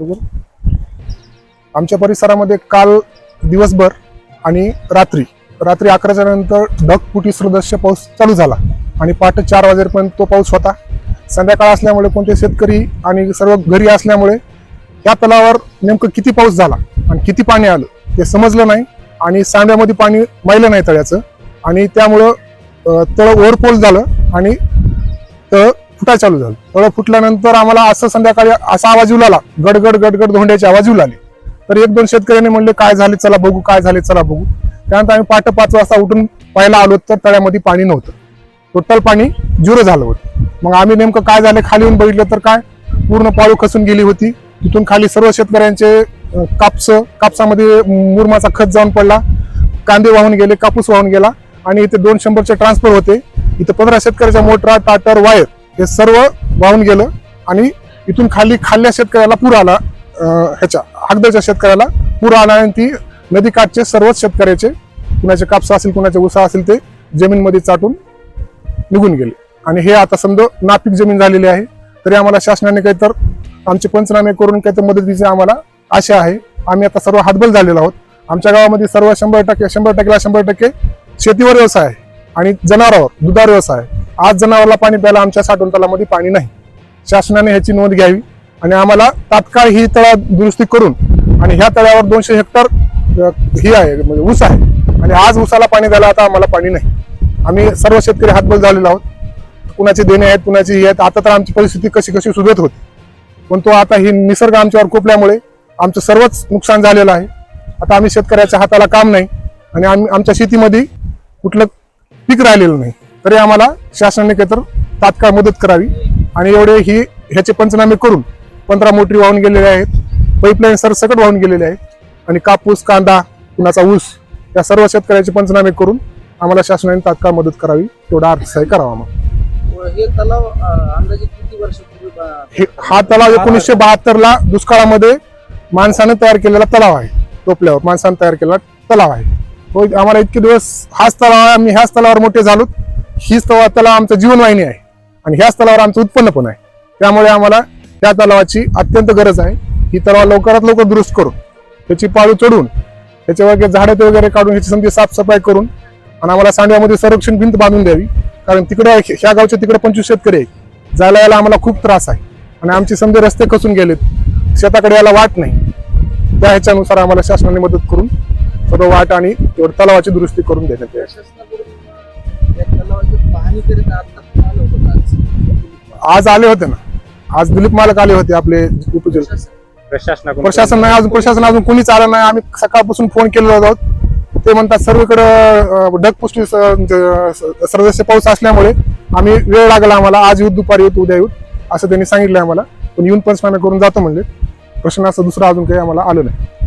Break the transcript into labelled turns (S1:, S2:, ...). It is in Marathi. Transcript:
S1: बरोबर? आमच्या परिसरामध्ये काल दिवसभर आणि रात्री रात्री अकराच्या नंतर ढगफुटी सदृश्य पाऊस चालू झाला आणि पहाटे चार वाजेपर्यंत तो पाऊस होता. संध्याकाळ असल्यामुळे कोणते शेतकरी आणि सर्व घरी असल्यामुळे या तलावावर नेमकं किती पाऊस झाला आणि किती पाणी आलं ते समजलं नाही आणि सांड्यामध्ये पाणी मायलं नाही तळ्याचं आणि त्यामुळं तळ ओव्हरफोल झालं आणि तळ फुटा चालू झालं. तळ फुटल्यानंतर आम्हाला असं संध्याकाळी असा आवाज येऊ लागला. गडगड गडगड धोंड्याचे आवाज येऊ लागले. तर एक दोन शेतकऱ्यांनी म्हणले काय झाले? चला बघू काय झाले? चला बघू. त्यानंतर आम्ही पाठ पाच वाजता उठून पाहायला आलो तर तळ्यामध्ये पाणी नव्हतं. टोटल पाणी झिरो झालं होतं. मग आम्ही नेमकं काय झालं? खाली येऊन बघितलं तर काय? पूर्ण पाळू खसून गेली होती. तिथून खाली सर्व शेतकऱ्यांचे कापस कापसामध्ये मुरमाचा खत जाऊन पडला. कांदे वाहून गेले कापूस वाहून गेला. आणि इथे दोन शंभरचे ट्रान्सफर होते. इथे पंधरा शेतकऱ्याच्या मोटरा टाटर वायर हे सर्व वाहून गेलं आणि इथून खाली खाल्ल्या शेतकऱ्याला पूर आला ह्याच्या हागदच्या शेतकऱ्याला पूर आला आणि ती नदीकाठचे सर्वच शेतकऱ्याचे कुणाचे कापसा असेल कुणाचे उसा असेल ते जमीनमध्ये चाटून निघून गेले. आणि हे आता समजा नापीक जमीन झालेली आहे तरी आम्हाला शासनाने काही तर आमचे पंचनामे करून काही तर मदतीची आम्हाला आशा आहे. आम्ही आता सर्व हातबल झालेलो आहोत. आमच्या गावामध्ये सर्व शंभर टक्के शंभर टक्केला शंभर टक्के शेतीवर व्यवसाय आहे आणि जनावरावर दुधावर व्यवसाय आहे. आज जनावराला पाणी प्यायला आमच्या साठवण तलामध्ये पाणी नाही. शासनाने ह्याची नोंद घ्यावी आणि आम्हाला तात्काळ ही तळा दुरुस्ती करून आणि ह्या तळ्यावर दोनशे हेक्टर ही आहे म्हणजे ऊस आहे. आणि आज ऊसाला पाणी द्यायला आता आम्हाला पाणी नाही. आम्ही सर्व शेतकरी हातबल झालेलो आहोत. कुणाचे देणे आहेत कुणाची ही आहेत. आता तर आमची परिस्थिती कशी कशी सुधरत होती. पण तो आता ही निसर्ग आमच्यावर कोपल्यामुळे आमचं सर्वच नुकसान झालेलं आहे. आता आम्ही शेतकऱ्याच्या हाताला काम नाही आणि आम्ही आमच्या शेतीमध्ये कुठलं पीक राहिलेलं नाही. तरी आम्हाला शासनाने काहीतर तात्काळ मदत करावी. आणि एवढे ही ह्याचे पंचनामे करून पंधरा मोटरी वाहून गेलेले आहेत. पाईपलाईन सरसकट वाहून गेलेले आहेत. आणि कापूस कांदा कुणाचा ऊस या सर्व शेतकऱ्याचे पंचनामे करून आम्हाला शासनाने तात्काळ मदत करावी. तेवढा अर्थसहाय्य करावा मग
S2: हे तलाव
S1: हे हा एकोणीसशे बहात्तर ला दुष्काळामध्ये माणसानं तयार केलेला तलाव आहे. टोपल्यावर माणसानं तयार केलेला तलाव आहे. तो आम्हाला इतके दिवस हाच तलाव आहे आम्ही ह्याच तलावावर मोठे झालो हीच तलाव तलाव आमचं जीवनवाहिनी आहे. आणि ह्याच तलावावर आमचं उत्पन्न पण आहे. त्यामुळे आम्हाला त्या तलावाची अत्यंत गरज आहे. ही तलाव लवकरात लवकर दुरुस्त करून त्याची पाळू चढून त्याच्यावर झाडं वगैरे काढून ह्याची समजी साफसफाई करून आणि आम्हाला सांड्यामध्ये संरक्षण भिंत बांधून द्यावी. कारण तिकडे ह्या गावच्या तिकडे पंचवीस शेतकरी आहे जायला यायला आम्हाला खूप त्रास आहे. आणि आमचे समजे रस्ते खचून गेलेत. शेताकडे यायला वाट नाही. त्या ह्याच्यानुसार आम्हाला शासनाने मदत करून सर्व वाट आणि तलावाची दुरुस्ती करून देण्यात यावी.
S2: आज?
S1: आज आले होते ना. आज दिलीप मालक आले होते आपले उपजिल्हा
S2: प्रशासन-
S3: प्रशासनाकडून.
S1: प्रशासन नाही अजून प्रशासन अजून कोणीच आलं नाही. आम्ही सकाळपासून फोन केलेलो आहोत. ते म्हणतात सर्वीकडे ढगपुष्टी स- सदस्य पाऊस असल्यामुळे आम्ही वेळ लागला आम्हाला. आज येऊ दुपारी येऊ उद्या येऊ असं त्यांनी सांगितलं आम्हाला. पण येऊन पंचनामे करून जातो म्हणजे प्रश्न असं दुसरं अजून काही आम्हाला आलं नाही.